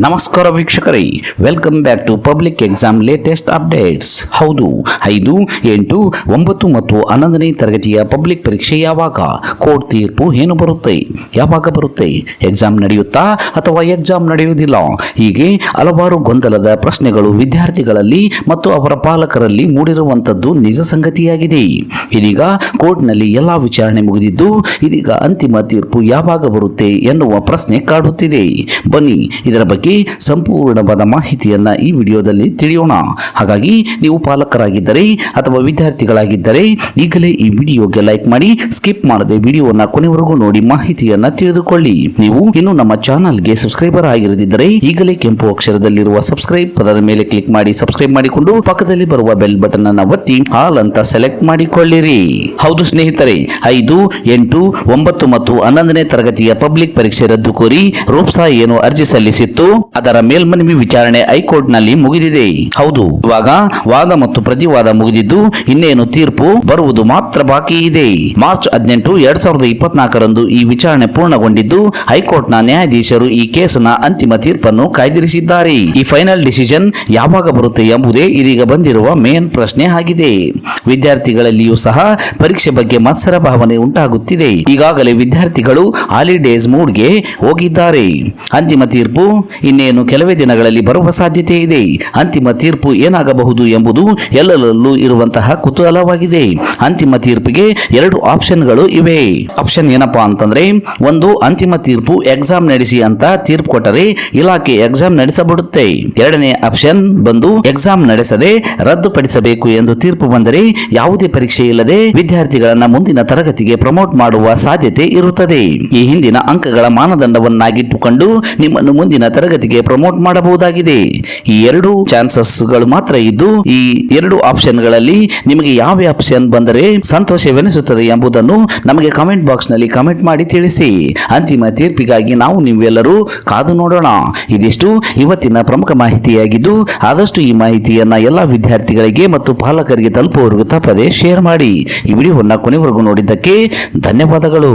ನಮಸ್ಕಾರ ವೀಕ್ಷಕರೇ welcome back to public exam latest updates ಹೌದು, ಐದು, ಎಂಟು, ಒಂಬತ್ತು ಮತ್ತು ಹನ್ನೊಂದನೇ ತರಗತಿಯ ಪಬ್ಲಿಕ್ ಪರೀಕ್ಷೆ ಯಾವಾಗ? ಕೋರ್ಟ್ ತೀರ್ಪು ಏನು ಬರುತ್ತೆ? ಯಾವಾಗ ಬರುತ್ತೆ? ಎಕ್ಸಾಮ್ ನಡೆಯುತ್ತಾ ಅಥವಾ ಎಕ್ಸಾಮ್ ನಡೆಯುವುದಿಲ್ಲ? ಹೀಗೆ ಹಲವಾರು ಗೊಂದಲದ ಪ್ರಶ್ನೆಗಳು ವಿದ್ಯಾರ್ಥಿಗಳಲ್ಲಿ ಮತ್ತು ಅವರ ಪಾಲಕರಲ್ಲಿ ಮೂಡಿರುವಂಥದ್ದು ನಿಜ ಸಂಗತಿಯಾಗಿದೆ. ಇದೀಗ ಕೋರ್ಟ್ನಲ್ಲಿ ಎಲ್ಲ ವಿಚಾರಣೆ ಮುಗಿದಿದ್ದು, ಇದೀಗ ಅಂತಿಮ ತೀರ್ಪು ಯಾವಾಗ ಬರುತ್ತೆ ಎನ್ನುವ ಪ್ರಶ್ನೆ ಕಾಡುತ್ತಿದೆ. ಬನ್ನಿ, ಇದರ ಬಗ್ಗೆ ಸಂಪೂರ್ಣವಾದ ಮಾಹಿತಿಯನ್ನು ಈ ವಿಡಿಯೋದಲ್ಲಿ ತಿಳಿಯೋಣ. ಹಾಗಾಗಿ ನೀವು ಪಾಲಕರಾಗಿದ್ದರೆ ಅಥವಾ ವಿದ್ಯಾರ್ಥಿಗಳಾಗಿದ್ದರೆ ಈಗಲೇ ಈ ವಿಡಿಯೋಗೆ ಲೈಕ್ ಮಾಡಿ, ಸ್ಕಿಪ್ ಮಾಡದೆ ವಿಡಿಯೋನ ಕೊನೆವರೆಗೂ ನೋಡಿ ಮಾಹಿತಿಯನ್ನ ತಿಳಿದುಕೊಳ್ಳಿ. ನೀವು ಇನ್ನು ನಮ್ಮ ಚಾನಲ್ಗೆ ಸಬ್ಸ್ಕ್ರೈಬರ್ ಆಗಿರದಿದ್ದರೆ ಈಗಲೇ ಕೆಂಪು ಅಕ್ಷರದಲ್ಲಿರುವ ಸಬ್ಸ್ಕ್ರೈಬ್ ಪದದ ಮೇಲೆ ಕ್ಲಿಕ್ ಮಾಡಿ ಸಬ್ಸ್ಕ್ರೈಬ್ ಮಾಡಿಕೊಂಡು ಪಕ್ಕದಲ್ಲಿ ಬರುವ ಬೆಲ್ ಬಟನ್ ಅನ್ನ ಒತ್ತಿ ಆಲ್ ಅಂತ ಸೆಲೆಕ್ಟ್ ಮಾಡಿಕೊಳ್ಳಿರಿ. ಹೌದು ಸ್ನೇಹಿತರೆ, ಐದು, ಎಂಟು, ಒಂಬತ್ತು ಮತ್ತು ಹನ್ನೊಂದನೇ ತರಗತಿಯ ಪಬ್ಲಿಕ್ ಪರೀಕ್ಷೆ ರದ್ದು ಕೋರಿ ರೂಪ್ಸಾ ಏನು ಅರ್ಜಿ ಸಲ್ಲಿಸಿತ್ತು? ಅದರ ಮೇಲ್ಮನವಿ ವಿಚಾರಣೆ ಹೈಕೋರ್ಟ್ನಲ್ಲಿ ಮುಗಿದಿದೆ. ಹೌದು. ಇವಾಗ ವಾದ ಮತ್ತು ಪ್ರತಿವಾದ ಮುಗಿದಿದ್ದು ಇನ್ನೇನು ತೀರ್ಪು ಬರುವುದು ಮಾತ್ರ ಬಾಕಿ ಇದೆ. ಮಾರ್ಚ್ ಹದಿನೆಂಟು, ಎರಡ್ ಸಾವಿರದ ಇಪ್ಪತ್ನಾಲ್ಕರಂದು ಈ ವಿಚಾರಣೆ ಪೂರ್ಣಗೊಂಡಿದ್ದು ಹೈಕೋರ್ಟ್ನ ನ್ಯಾಯಾಧೀಶರು ಈ ಕೇಸಿನ ಅಂತಿಮ ತೀರ್ಪನ್ನು ಕಾಯ್ದಿರಿಸಿದ್ದಾರೆ. ಈ ಫೈನಲ್ ಡಿಸಿಷನ್ ಯಾವಾಗ ಬರುತ್ತೆ ಎಂಬುದೇ ಇದೀಗ ಬಂದಿರುವ ಮೇನ್ ಪ್ರಶ್ನೆ ಆಗಿದೆ. ವಿದ್ಯಾರ್ಥಿಗಳಲ್ಲಿಯೂ ಸಹ ಪರೀಕ್ಷೆ ಬಗ್ಗೆ ಮತ್ಸರ ಭಾವನೆ ಉಂಟಾಗುತ್ತಿದೆ. ಈಗಾಗಲೇ ವಿದ್ಯಾರ್ಥಿಗಳು ಹಾಲಿಡೇಸ್ ಮೂಡ್ಗೆ ಹೋಗಿದ್ದಾರೆ. ಅಂತಿಮ ತೀರ್ಪು ಇನ್ನೇನು ಕೆಲವೇ ದಿನಗಳಲ್ಲಿ ಬರುವ ಸಾಧ್ಯತೆ ಇದೆ. ಅಂತಿಮ ತೀರ್ಪು ಏನಾಗಬಹುದು ಎಂಬುದು ಎಲ್ಲರಲ್ಲೂ ಇರುವಂತಹ ಕುತೂಹಲವಾಗಿದೆ. ಅಂತಿಮ ತೀರ್ಪಿಗೆ ಎರಡು ಆಪ್ಷನ್ಗಳು ಇವೆ. ಆಪ್ಷನ್ ಏನಪ್ಪಾ ಅಂತಂದ್ರೆ, ಒಂದು, ಅಂತಿಮ ತೀರ್ಪು ಎಕ್ಸಾಮ್ ನಡೆಸಿ ಅಂತ ತೀರ್ಪು ಕೊಟ್ಟರೆ ಇಲಾಖೆ ಎಕ್ಸಾಮ್ ನಡೆಸಬಿಡುತ್ತೆ. ಎರಡನೇ ಆಪ್ಷನ್, ಬಂದು ಎಕ್ಸಾಮ್ ನಡೆಸದೆ ರದ್ದುಪಡಿಸಬೇಕು ಎಂದು ತೀರ್ಪು ಬಂದರೆ ಯಾವುದೇ ಪರೀಕ್ಷೆ ಇಲ್ಲದೆ ವಿದ್ಯಾರ್ಥಿಗಳನ್ನ ಮುಂದಿನ ತರಗತಿಗೆ ಪ್ರಮೋಟ್ ಮಾಡುವ ಸಾಧ್ಯತೆ ಇರುತ್ತದೆ. ಈ ಹಿಂದಿನ ಅಂಕಗಳ ಮಾನದಂಡವನ್ನಾಗಿಟ್ಟುಕೊಂಡು ನಿಮ್ಮನ್ನು ಮುಂದಿನ ತರಗತಿಗೆ ಪ್ರಮೋಟ್ ಮಾಡಬಹುದಾಗಿದೆ. ಈ ಎರಡು ಚಾನ್ಸಸ್ಗಳು ಮಾತ್ರ ಇದ್ದು, ಈ ಎರಡು ಆಪ್ಷನ್ಗಳಲ್ಲಿ ನಿಮಗೆ ಯಾವ ಆಪ್ಷನ್ ಬಂದರೆ ಸಂತೋಷವೆನಿಸುತ್ತದೆ ಎಂಬುದನ್ನು ನಮಗೆ ಕಮೆಂಟ್ ಬಾಕ್ಸ್ನಲ್ಲಿ ಕಮೆಂಟ್ ಮಾಡಿ ತಿಳಿಸಿ. ಅಂತಿಮ ತೀರ್ಪಿಗಾಗಿ ನಾವು ನೀವೆಲ್ಲರೂ ಕಾದು ನೋಡೋಣ. ಇದಿಷ್ಟು ಇವತ್ತಿನ ಪ್ರಮುಖ ಮಾಹಿತಿಯಾಗಿದ್ದು, ಆದಷ್ಟು ಈ ಮಾಹಿತಿಯನ್ನ ಎಲ್ಲ ವಿದ್ಯಾರ್ಥಿಗಳಿಗೆ ಮತ್ತು ಪಾಲಕರಿಗೆ ತಲುಪುವವರೆಗೂ ತಪ್ಪದೆ ಶೇರ್ ಮಾಡಿ. ಈ ವಿಡಿಯೋವನ್ನು ಕೊನೆವರೆಗೂ ನೋಡಿದ್ದಕ್ಕೆ ಧನ್ಯವಾದಗಳು.